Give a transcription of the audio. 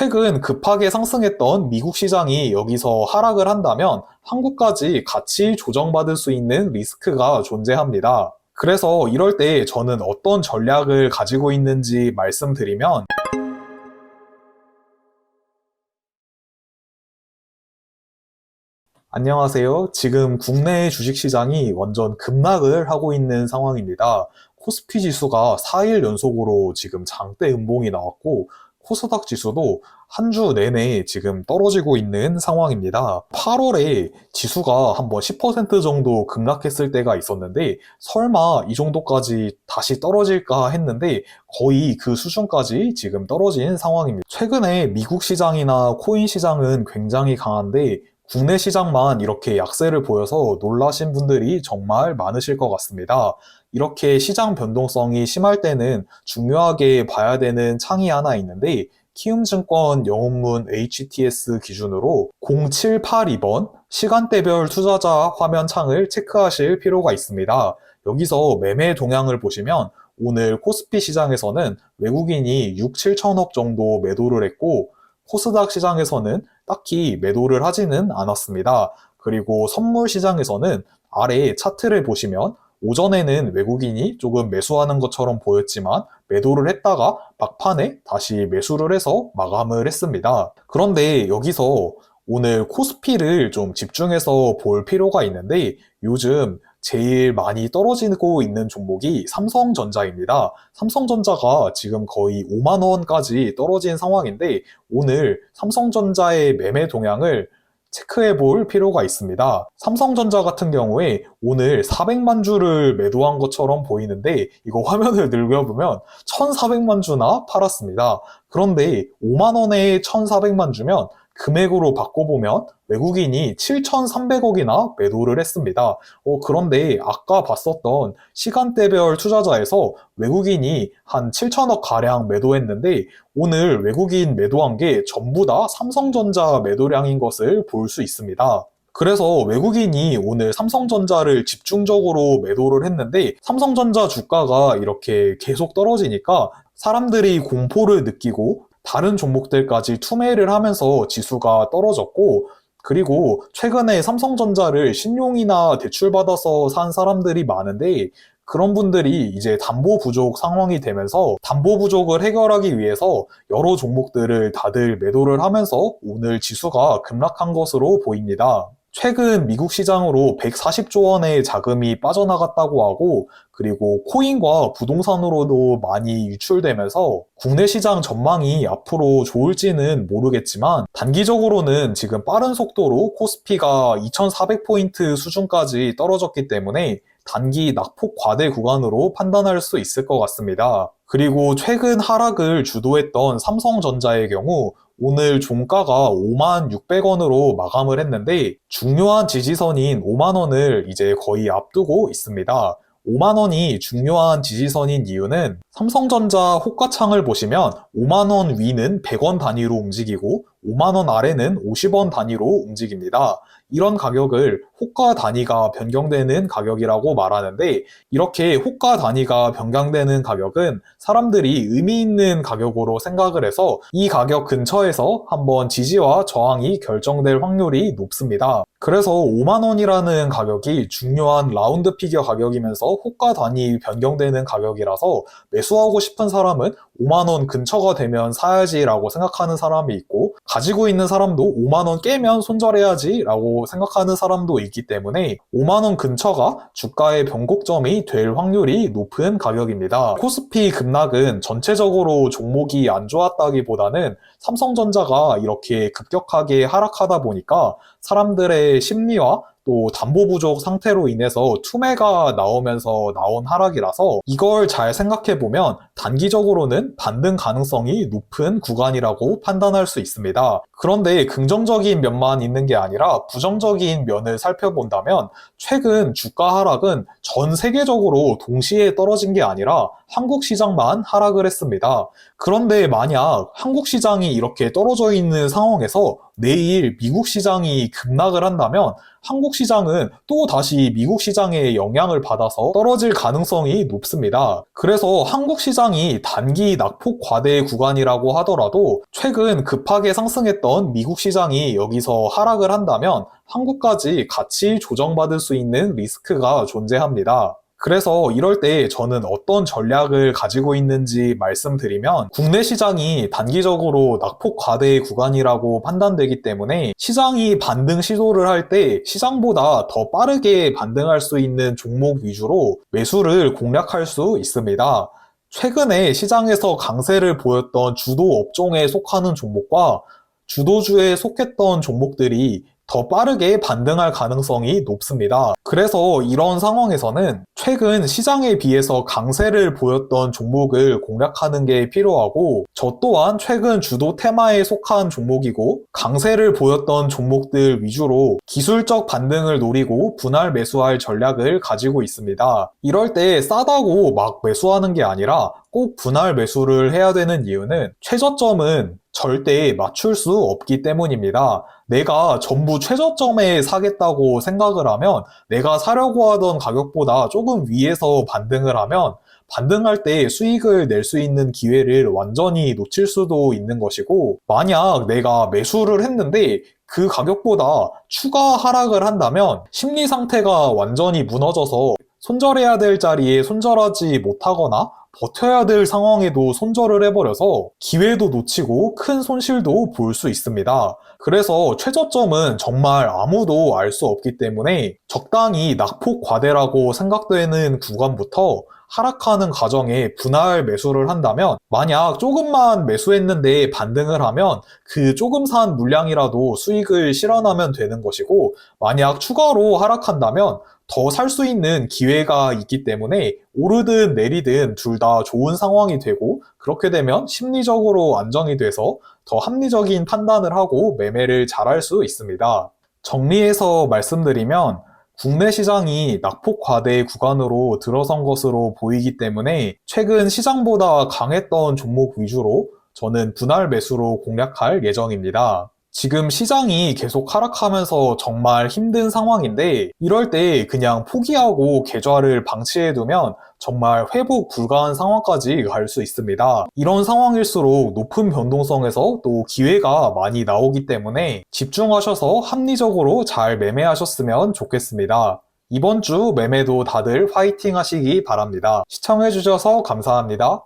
최근 급하게 상승했던 미국 시장이 여기서 하락을 한다면 한국까지 같이 조정받을 수 있는 리스크가 존재합니다. 그래서 이럴 때 저는 어떤 전략을 가지고 있는지 말씀드리면 안녕하세요. 지금 국내 주식시장이 완전 급락을 하고 있는 상황입니다. 코스피 지수가 4일 연속으로 지금 장대 음봉이 나왔고, 코스닥 지수도 한 주 내내 지금 떨어지고 있는 상황입니다. 8월에 지수가 한번 10% 정도 급락했을 때가 있었는데, 설마 이 정도까지 다시 떨어질까 했는데, 거의 그 수준까지 지금 떨어진 상황입니다. 최근에 미국 시장이나 코인 시장은 굉장히 강한데, 국내 시장만 이렇게 약세를 보여서 놀라신 분들이 정말 많으실 것 같습니다. 이렇게 시장 변동성이 심할 때는 중요하게 봐야 되는 창이 하나 있는데, 키움증권 영업문 HTS 기준으로 0782번 시간대별 투자자 화면 창을 체크하실 필요가 있습니다. 여기서 매매 동향을 보시면 오늘 코스피 시장에서는 외국인이 6, 7천억 정도 매도를 했고, 코스닥 시장에서는 딱히 매도를 하지는 않았습니다. 그리고 선물 시장에서는 아래 차트를 보시면 오전에는 외국인이 조금 매수하는 것처럼 보였지만 매도를 했다가 막판에 다시 매수를 해서 마감을 했습니다. 그런데 여기서 오늘 코스피를 좀 집중해서 볼 필요가 있는데 요즘 제일 많이 떨어지고 있는 종목이 삼성전자입니다. 삼성전자가 지금 거의 5만 원까지 떨어진 상황인데 오늘 삼성전자의 매매 동향을 체크해 볼 필요가 있습니다. 삼성전자 같은 경우에 오늘 400만 주를 매도한 것처럼 보이는데 이거 화면을 늘려보면 1,400만 주나 팔았습니다. 그런데 5만 원에 1,400만 주면 금액으로 바꿔보면 외국인이 7,300억이나 매도를 했습니다. 어, 그런데 아까 봤었던 시간대별 투자자에서 외국인이 한 7천억 가량 매도했는데 오늘 외국인 매도한 게 전부 다 삼성전자 매도량인 것을 볼 수 있습니다. 그래서 외국인이 오늘 삼성전자를 집중적으로 매도를 했는데 삼성전자 주가가 이렇게 계속 떨어지니까 사람들이 공포를 느끼고 다른 종목들까지 투매를 하면서 지수가 떨어졌고 그리고 최근에 삼성전자를 신용이나 대출받아서 산 사람들이 많은데 그런 분들이 이제 담보 부족 상황이 되면서 담보 부족을 해결하기 위해서 여러 종목들을 다들 매도를 하면서 오늘 지수가 급락한 것으로 보입니다. 최근 미국 시장으로 140조 원의 자금이 빠져나갔다고 하고 그리고 코인과 부동산으로도 많이 유출되면서 국내 시장 전망이 앞으로 좋을지는 모르겠지만 단기적으로는 지금 빠른 속도로 코스피가 2400포인트 수준까지 떨어졌기 때문에 단기 낙폭 과대 구간으로 판단할 수 있을 것 같습니다. 그리고 최근 하락을 주도했던 삼성전자의 경우 오늘 종가가 5만 600원으로 마감을 했는데 중요한 지지선인 5만 원을 이제 거의 앞두고 있습니다. 5만 원이 중요한 지지선인 이유는 삼성전자 호가창을 보시면 5만 원 위는 100원 단위로 움직이고 5만 원 아래는 50원 단위로 움직입니다. 이런 가격을 호가 단위가 변경되는 가격이라고 말하는데 이렇게 호가 단위가 변경되는 가격은 사람들이 의미 있는 가격으로 생각을 해서 이 가격 근처에서 한번 지지와 저항이 결정될 확률이 높습니다. 그래서 5만 원이라는 가격이 중요한 라운드 피겨 가격이면서 호가 단위 변경되는 가격이라서 매수 하고 싶은 사람은 5만 원 근처가 되면 사야지라고 생각하는 사람이 있고 가지고 있는 사람도 5만 원 깨면 손절해야지라고 생각하는 사람도 있기 때문에 5만 원 근처가 주가의 변곡점이 될 확률이 높은 가격입니다. 코스피 급락은 전체적으로 종목이 안 좋았다기보다는 삼성전자가 이렇게 급격하게 하락하다 보니까 사람들의 심리와 또 담보 부족 상태로 인해서 투매가 나오면서 나온 하락이라서 이걸 잘 생각해 보면 단기적으로는 반등 가능성이 높은 구간이라고 판단할 수 있습니다. 그런데 긍정적인 면만 있는 게 아니라 부정적인 면을 살펴본다면 최근 주가 하락은 전 세계적으로 동시에 떨어진 게 아니라 한국 시장만 하락을 했습니다. 그런데 만약 한국 시장이 이렇게 떨어져 있는 상황에서 내일 미국 시장이 급락을 한다면 한국 시장은 또 다시 미국 시장의 영향을 받아서 떨어질 가능성이 높습니다. 그래서 한국 시장이 단기 낙폭 과대 구간이라고 하더라도 최근 급하게 상승했던 미국 시장이 여기서 하락을 한다면 한국까지 같이 조정받을 수 있는 리스크가 존재합니다. 그래서 이럴 때 저는 어떤 전략을 가지고 있는지 말씀드리면 국내 시장이 단기적으로 낙폭 과대 구간이라고 판단되기 때문에 시장이 반등 시도를 할 때 시장보다 더 빠르게 반등할 수 있는 종목 위주로 매수를 공략할 수 있습니다. 최근에 시장에서 강세를 보였던 주도 업종에 속하는 종목과 주도주에 속했던 종목들이 더 빠르게 반등할 가능성이 높습니다. 그래서 이런 상황에서는 최근 시장에 비해서 강세를 보였던 종목을 공략하는 게 필요하고 저 또한 최근 주도 테마에 속한 종목이고 강세를 보였던 종목들 위주로 기술적 반등을 노리고 분할 매수할 전략을 가지고 있습니다. 이럴 때 싸다고 막 매수하는 게 아니라 꼭 분할 매수를 해야 되는 이유는 최저점은 절대 맞출 수 없기 때문입니다. 내가 전부 최저점에 사겠다고 생각을 하면 내가 사려고 하던 가격보다 조금 위에서 반등을 하면 반등할 때 수익을 낼 수 있는 기회를 완전히 놓칠 수도 있는 것이고 만약 내가 매수를 했는데 그 가격보다 추가 하락을 한다면 심리 상태가 완전히 무너져서 손절해야 될 자리에 손절하지 못하거나 버텨야 될 상황에도 손절을 해버려서 기회도 놓치고 큰 손실도 볼 수 있습니다. 그래서 최저점은 정말 아무도 알 수 없기 때문에 적당히 낙폭 과대라고 생각되는 구간부터 하락하는 과정에 분할 매수를 한다면 만약 조금만 매수했는데 반등을 하면 그 조금 산 물량이라도 수익을 실현하면 되는 것이고 만약 추가로 하락한다면 더 살 수 있는 기회가 있기 때문에 오르든 내리든 둘 다 좋은 상황이 되고 그렇게 되면 심리적으로 안정이 돼서 더 합리적인 판단을 하고 매매를 잘할 수 있습니다. 정리해서 말씀드리면 국내 시장이 낙폭 과대 구간으로 들어선 것으로 보이기 때문에 최근 시장보다 강했던 종목 위주로 저는 분할 매수로 공략할 예정입니다. 지금 시장이 계속 하락하면서 정말 힘든 상황인데 이럴 때 그냥 포기하고 계좌를 방치해두면 정말 회복 불가한 상황까지 갈 수 있습니다. 이런 상황일수록 높은 변동성에서 또 기회가 많이 나오기 때문에 집중하셔서 합리적으로 잘 매매하셨으면 좋겠습니다. 이번 주 매매도 다들 화이팅 하시기 바랍니다. 시청해주셔서 감사합니다.